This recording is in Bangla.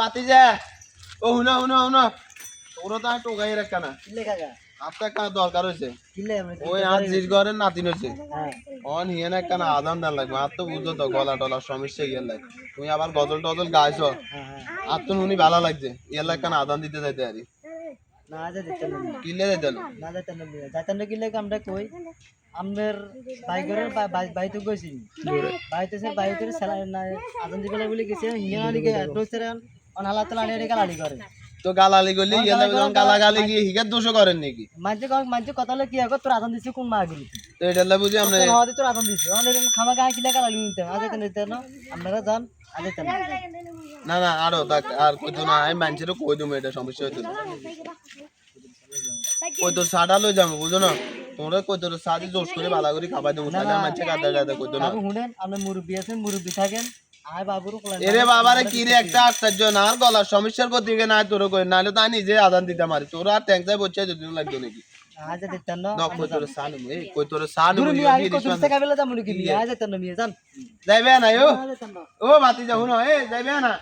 বাতি যা ও হুনা হুনা হুনা তোরা তো আর টোকাই রাখা না আপনার কাজ দরকার হয়েছে ওই আর জির ঘরের নাতিন হয়েছে অন না আদান দেন লাগবে আর তো বুঝতো তো গলা টলার সমস্যা ইয়ে লাগে তুমি আবার গজল টজল গাইছো আর তো শুনি ভালো লাগছে ইয়ে লাগে কেন আদান দিতে যাইতে আরি না কিলে যাইতে না না যাইতেন না যাইতেন না কিলে আমরা কই আমনের বাইকের বাইতে গেছি বাইতে সে বাইতে আদন বলে গেছে হিয়া গে দোস্তের লাড়ি আড়ি করে। তো গালালি গলি ইয়ে লাগে যখন গালা গালি গিয়ে হিগার দোষ করেন নাকি? মাঝে কম মাঝে কথা হলো কি আগো তোর আদন দিছিস কোন মা গেলি তো এটা লাগে বুঝি আমরা তোর আদন এরকম খামা গা কিলা গালাড়ি নিতে আজ নিতে না। আপনারা যান আজ যেতেন না না আরও তাক আর কইতো না আমি মানুষেরও কই দেবো এটা সমস্যা হইতো কই তোর সাটা লই যাব বুঝো না? তোমরা কই তোর সাদি জোশ করে বালা করে খাবাই দেবো তাহলে মানুষে কাদা কাদা কইতো না। বাবু শুনেন আপনি মুরব্বী আছেন মুরব্বী থাকেন। এরে বাবারে কি রে একটা আশ্চর্য না আর গলার সমস্যার গতিকে নাই তোর কই নাহলে তো নিজে আদান দিতে মারি তোর আর ট্যাঙ্কায় বসে দিতে লাগতো নাকি? না। ন না যাইবে না ও। না। না বাতি যাও না যাইবে না।